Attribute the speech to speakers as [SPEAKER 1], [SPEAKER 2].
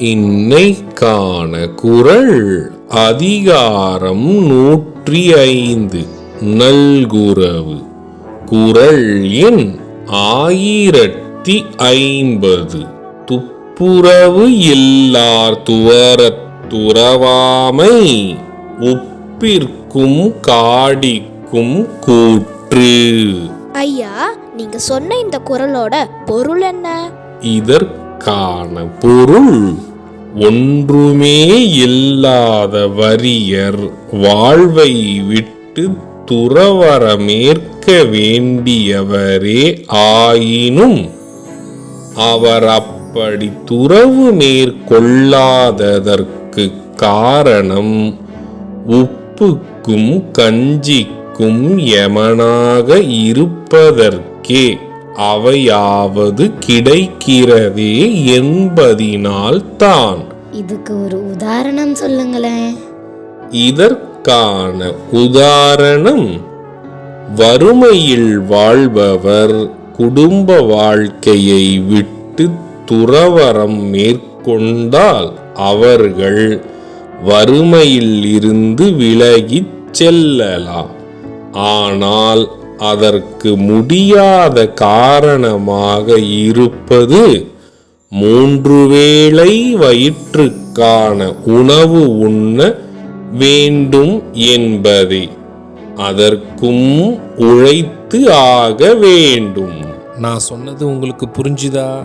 [SPEAKER 1] இன்னைக்கான குரல் அதிகாரம் நூற்றி ஐந்து நல்குரவு குரல் எண் ஆயிரத்தி ஐம்பது துப்புரவு இல்லார் துவரத் துறவாமை உப்பிற்கும் காடிக்கும் கூற்று.
[SPEAKER 2] ஐயா நீங்க சொன்ன இந்த குரலோட பொருள் என்ன?
[SPEAKER 1] இதற்கான பொருள் ஒன்றுமே இல்லாத வறியர் வாழ்வை விட்டு துறவரமேற்க வேண்டியவரே ஆயினும் அவர் அப்படி துறவு மேற்கொள்ளாததற்கு காரணம் உப்புக்கும் கஞ்சிக்கும் யமனாக இருப்பதற்கே. அவையாவது கிடைக்கிறதே என்பதினால் தான்.
[SPEAKER 3] இதுக்கு ஒரு உதாரணம் சொல்லுங்களேன்.
[SPEAKER 1] இதற்கான உதாரணம் வறுமையில் வாழ்பவர் குடும்ப வாழ்க்கையை விட்டு துறவரம் மேற்கொண்டால் அவர்கள் வறுமையில் இருந்து விலகிச் செல்லலாம். ஆனால் அதற்கு முடியாத காரணமாக இருப்பது மூன்று வேளை வயிற்றுக்கான உணவு உண்ண வேண்டும் என்பதே. அதற்கும் உழைத்து ஆக வேண்டும். நான் சொன்னது உங்களுக்கு புரிஞ்சுதா?